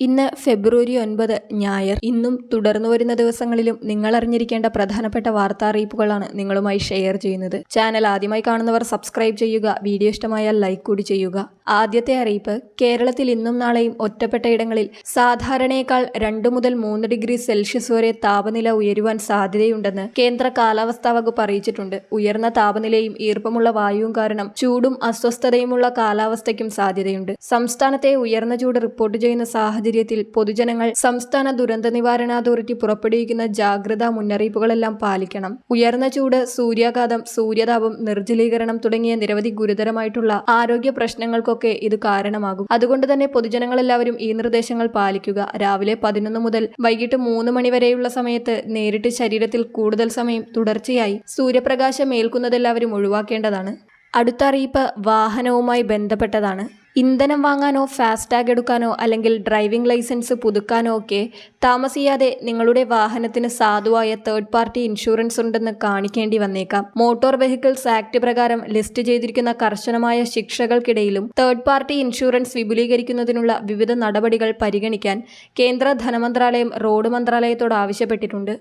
ഇന്ന് ഫെബ്രുവരി ഒൻപത് ഞായർ. ഇന്നും തുടർന്നു വരുന്ന ദിവസങ്ങളിലും നിങ്ങൾ അറിഞ്ഞിരിക്കേണ്ട പ്രധാനപ്പെട്ട വാർത്താ അറിയിപ്പുകളാണ് നിങ്ങളുമായി ഷെയർ ചെയ്യുന്നത്. ചാനൽ ആദ്യമായി കാണുന്നവർ സബ്സ്ക്രൈബ് ചെയ്യുക വീഡിയോ ഇഷ്ടമായാൽ ലൈക്ക് കൂടി ചെയ്യുക. ആദ്യത്തെ അറിയിപ്പ് കേരളത്തിൽ ഇന്നും നാളെയും ഒറ്റപ്പെട്ട ഇടങ്ങളിൽ സാധാരണയേക്കാൾ രണ്ടു മുതൽ മൂന്ന് ഡിഗ്രി സെൽഷ്യസ് വരെ താപനില ഉയരുവാൻ സാധ്യതയുണ്ടെന്ന് കേന്ദ്ര കാലാവസ്ഥാ വകുപ്പ് അറിയിച്ചിട്ടുണ്ട്. ഉയർന്ന താപനിലയും ഈർപ്പമുള്ള വായുവും കാരണം ചൂടും അസ്വസ്ഥതയുമുള്ള കാലാവസ്ഥയ്ക്കും സാധ്യതയുണ്ട്. സംസ്ഥാനത്തെ ഉയർന്ന ചൂട് റിപ്പോർട്ട് ചെയ്യുന്ന സാഹചര്യത്തിൽ പൊതുജനങ്ങൾ സംസ്ഥാന ദുരന്ത നിവാരണ അതോറിറ്റി പുറപ്പെടുവിക്കുന്ന ജാഗ്രതാ മുന്നറിയിപ്പുകളെല്ലാം പാലിക്കണം. ഉയർന്ന ചൂട് സൂര്യാഘാതം സൂര്യതാപം നിർജലീകരണം തുടങ്ങിയ നിരവധി ഗുരുതരമായിട്ടുള്ള ആരോഗ്യ പ്രശ്നങ്ങൾക്കൊക്കെ ഇത് കാരണമാകും. അതുകൊണ്ട് തന്നെ പൊതുജനങ്ങളെല്ലാവരും ഈ നിർദ്ദേശങ്ങൾ പാലിക്കുക. രാവിലെ പതിനൊന്ന് മുതൽ വൈകിട്ട് മൂന്ന് മണി വരെയുള്ള സമയത്ത് നേരിട്ട് ശരീരത്തിൽ കൂടുതൽ സമയം തുടർച്ചയായി സൂര്യപ്രകാശം ഏൽക്കുന്നതെല്ലാവരും ഒഴിവാക്കേണ്ടതാണ്. അടുത്ത അറിയിപ്പ് വാഹനവുമായി ബന്ധപ്പെട്ടതാണ്. ഇന്ധനം വാങ്ങാനോ ഫാസ്ടാഗ് എടുക്കാനോ അല്ലെങ്കിൽ ഡ്രൈവിംഗ് ലൈസൻസ് പുതുക്കാനോ ഒക്കെ താമസിയാതെ നിങ്ങളുടെ വാഹനത്തിന് സാധുവായ തേർഡ് പാർട്ടി ഇൻഷുറൻസ് ഉണ്ടെന്ന് കാണിക്കേണ്ടി വന്നേക്കാം. മോട്ടോർ വെഹിക്കിൾസ് ആക്ട് പ്രകാരം ലിസ്റ്റ് ചെയ്തിരിക്കുന്ന കർശനമായ ശിക്ഷകൾക്കിടയിലും തേർഡ് പാർട്ടി ഇൻഷുറൻസ് വിപുലീകരിക്കുന്നതിനുള്ള വിവിധ നടപടികൾ പരിഗണിക്കാൻ കേന്ദ്ര ധനമന്ത്രാലയം റോഡ് മന്ത്രാലയത്തോട് ആവശ്യപ്പെട്ടിട്ടുണ്ട്.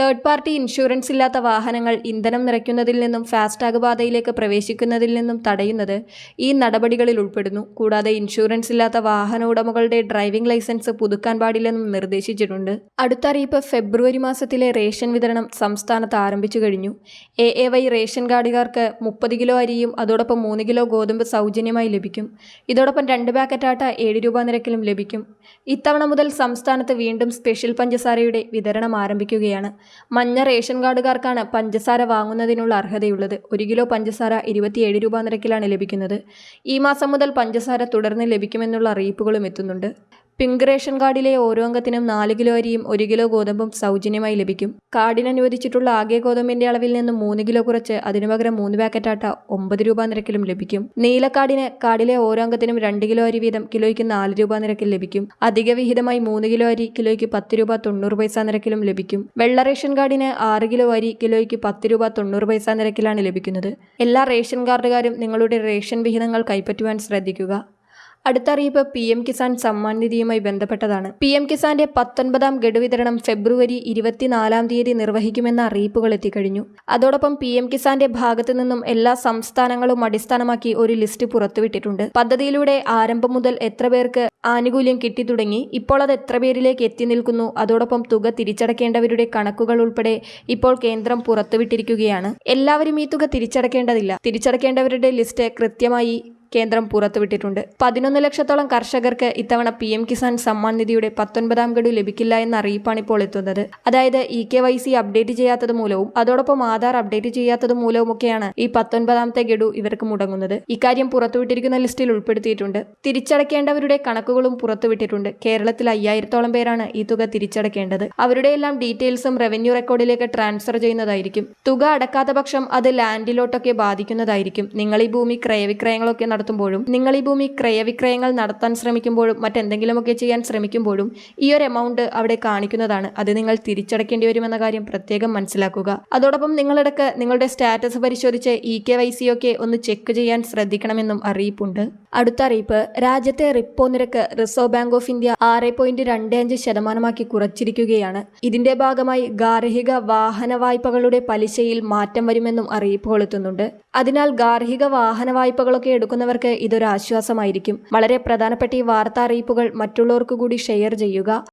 തേർഡ് പാർട്ടി ഇൻഷുറൻസ് ഇല്ലാത്ത വാഹനങ്ങൾ ഇന്ധനം നിറയ്ക്കുന്നതിൽ നിന്നും ഫാസ്ടാഗ് പാതയിലേക്ക് പ്രവേശിക്കുന്നതിൽ നിന്നും തടയുന്നത് ഈ നടപടികളിൽ ഉൾപ്പെടുന്നു. കൂടാതെ ഇൻഷുറൻസ് ഇല്ലാത്ത വാഹന ഉടമകളുടെ ഡ്രൈവിംഗ് ലൈസൻസ് പുതുക്കാൻ പാടില്ലെന്നും നിർദ്ദേശിച്ചിട്ടുണ്ട്. അടുത്ത അറിയിപ്പ് ഫെബ്രുവരി മാസത്തിലെ റേഷൻ വിതരണം സംസ്ഥാനത്ത് ആരംഭിച്ചു കഴിഞ്ഞു. എ എ വൈ റേഷൻ കാർഡുകാർക്ക് മുപ്പത് കിലോ അരിയും അതോടൊപ്പം മൂന്ന് കിലോ ഗോതമ്പ് സൗജന്യമായി ലഭിക്കും. ഇതോടൊപ്പം രണ്ട് പാക്കറ്റ് ആട്ട ഏഴ് രൂപ നിരക്കിലും ലഭിക്കും. ഇത്തവണ മുതൽ സംസ്ഥാനത്ത് വീണ്ടും സ്പെഷ്യൽ പഞ്ചസാരയുടെ വിതരണം ആരംഭിക്കുകയാണ്. മഞ്ഞ റേഷൻ കാർഡുകാർക്കാണ് പഞ്ചസാര വാങ്ങുന്നതിനുള്ള അർഹതയുള്ളത്. ഒരു കിലോ പഞ്ചസാര ഇരുപത്തിയേഴ് രൂപ നിരക്കിലാണ് ലഭിക്കുന്നത്. ഈ മാസം മുതൽ പഞ്ചസാര തുടർന്ന് ലഭിക്കുമെന്നുള്ള അറിയിപ്പുകളും എത്തുന്നുണ്ട്. പിങ്ക് റേഷൻ കാർഡിലെ ഓരോ അംഗത്തിനും നാല് കിലോ അരിയും ഒരു കിലോ ഗോതമ്പും സൗജന്യമായി ലഭിക്കും. കാർഡിന് അനുവദിച്ചിട്ടുള്ള ആകെ ഗോതമ്പിന്റെ അളവിൽ നിന്ന് മൂന്ന് കിലോ കുറച്ച് അതിനു പകരം മൂന്ന് പാക്കറ്റ് ആട്ട ഒമ്പത് രൂപ നിരക്കിലും ലഭിക്കും. നീലക്കാർഡിന് കാർഡിലെ ഓരോ അംഗത്തിനും രണ്ട് കിലോ അരി വീതം കിലോയ്ക്ക് നാല് രൂപ നിരക്കിൽ ലഭിക്കും. അധിക വിഹിതമായി മൂന്ന് കിലോ അരി കിലോയ്ക്ക് പത്ത് രൂപ തൊണ്ണൂറ് പൈസ നിരക്കിലും ലഭിക്കും. വെള്ള റേഷൻ കാർഡിന് ആറ് കിലോ അരി കിലോയ്ക്ക് പത്ത് രൂപ തൊണ്ണൂറ് പൈസ നിരക്കിലാണ് ലഭിക്കുന്നത്. എല്ലാ റേഷൻ കാർഡുകാരും നിങ്ങളുടെ റേഷൻ വിഹിതങ്ങൾ കൈപ്പറ്റുവാൻ ശ്രദ്ധിക്കുക. അടുത്ത അറിയിപ്പ് പി എം കിസാൻ സമ്മാൻ നിധിയുമായി ബന്ധപ്പെട്ടതാണ്. പി എം കിസാന്റെ പത്തൊൻപതാം ഗഡു വിതരണം ഫെബ്രുവരി ഇരുപത്തിനാലാം തീയതി നിർവഹിക്കുമെന്ന അറിയിപ്പുകൾ എത്തിക്കഴിഞ്ഞു. അതോടൊപ്പം പി എം കിസാന്റെ ഭാഗത്തു നിന്നും എല്ലാ സംസ്ഥാനങ്ങളും അടിസ്ഥാനമാക്കി ഒരു ലിസ്റ്റ് പുറത്തുവിട്ടിട്ടുണ്ട്. പദ്ധതിയിലൂടെ ആരംഭം മുതൽ എത്ര പേർക്ക് ആനുകൂല്യം കിട്ടിത്തുടങ്ങി ഇപ്പോൾ അത് എത്ര പേരിലേക്ക് എത്തി നിൽക്കുന്നു അതോടൊപ്പം തുക തിരിച്ചടക്കേണ്ടവരുടെ കണക്കുകൾ ഉൾപ്പെടെ ഇപ്പോൾ കേന്ദ്രം പുറത്തുവിട്ടിരിക്കുകയാണ്. എല്ലാവരും ഈ തുക തിരിച്ചടക്കേണ്ടതില്ല. തിരിച്ചടക്കേണ്ടവരുടെ ലിസ്റ്റ് കൃത്യമായി കേന്ദ്രം പുറത്തുവിട്ടിട്ടുണ്ട്. പതിനൊന്ന് ലക്ഷത്തോളം കർഷകർക്ക് ഇത്തവണ പി എം കിസാൻ സമ്മാൻ നിധിയുടെ പത്തൊൻപതാം ഗഡു ലഭിക്കില്ല എന്ന അറിയിപ്പാണ് ഇപ്പോൾ എത്തുന്നത്. അതായത് E K Y C update ചെയ്യാത്തത് മൂലവും അതോടൊപ്പം ആധാർ അപ്ഡേറ്റ് ചെയ്യാത്തത് മൂലവുമൊക്കെയാണ് ഈ പത്തൊൻപതാമത്തെ ഗഡു ഇവർക്ക് മുടങ്ങുന്നത്. ഇക്കാര്യം പുറത്തുവിട്ടിരിക്കുന്ന ലിസ്റ്റിൽ ഉൾപ്പെടുത്തിയിട്ടുണ്ട്. തിരിച്ചടക്കേണ്ടവരുടെ കണക്കുകളും പുറത്തുവിട്ടിട്ടുണ്ട്. കേരളത്തിൽ അയ്യായിരത്തോളം പേരാണ് ഈ തുക തിരിച്ചടക്കേണ്ടത് അവരുടെ എല്ലാം ഡീറ്റെയിൽസും റവന്യൂ റെക്കോർഡിലേക്ക് ട്രാൻസ്ഫർ ചെയ്യുന്നതായിരിക്കും. തുക അടക്കാത്ത പക്ഷം അത് ലാൻഡിലോട്ടൊക്കെ ബാധിക്കുന്നതായിരിക്കും. നിങ്ങൾ ഈ ഭൂമി ക്രയവിക്രയങ്ങളൊക്കെ നടത്തുമ്പോഴും നിങ്ങൾ ഈ ഭൂമി ക്രയവിക്രയങ്ങൾ നടത്താൻ ശ്രമിക്കുമ്പോഴും മറ്റെന്തെങ്കിലുമൊക്കെ ചെയ്യാൻ ശ്രമിക്കുമ്പോഴും ഈ ഒരു എമൗണ്ട് അവിടെ കാണിക്കുന്നതാണ്. അത് നിങ്ങൾ തിരിച്ചടക്കേണ്ടി വരുമെന്ന കാര്യം പ്രത്യേകം മനസ്സിലാക്കുക. അതോടൊപ്പം നിങ്ങളിടക്ക് നിങ്ങളുടെ സ്റ്റാറ്റസ് പരിശോധിച്ച് ഇ കെ വൈ സി ഒക്കെ ഒന്ന് ചെക്ക് ചെയ്യാൻ ശ്രദ്ധിക്കണമെന്നും അറിയിപ്പുണ്ട്. അടുത്ത അറിയിപ്പ് രാജ്യത്തെ റിപ്പോ നിരക്ക് റിസർവ് ബാങ്ക് ഓഫ് ഇന്ത്യ ആറ് പോയിന്റ് രണ്ട് അഞ്ച് ശതമാനമാക്കി കുറച്ചിരിക്കുകയാണ്. ഇതിന്റെ ഭാഗമായി ഗാർഹിക വാഹന വായ്പകളുടെ പലിശയിൽ മാറ്റം വരുമെന്നും അറിയിപ്പുകൾ എത്തുന്നുണ്ട്. അതിനാൽ ഗാർഹിക വാഹന വായ്പകളൊക്കെ എടുക്കുന്നവർക്ക് ഇതൊരു ആശ്വാസമായിരിക്കും. വളരെ പ്രധാനപ്പെട്ട ഈ വാർത്താ അറിയിപ്പുകൾ മറ്റുള്ളവർക്ക് കൂടി ഷെയർ ചെയ്യുക.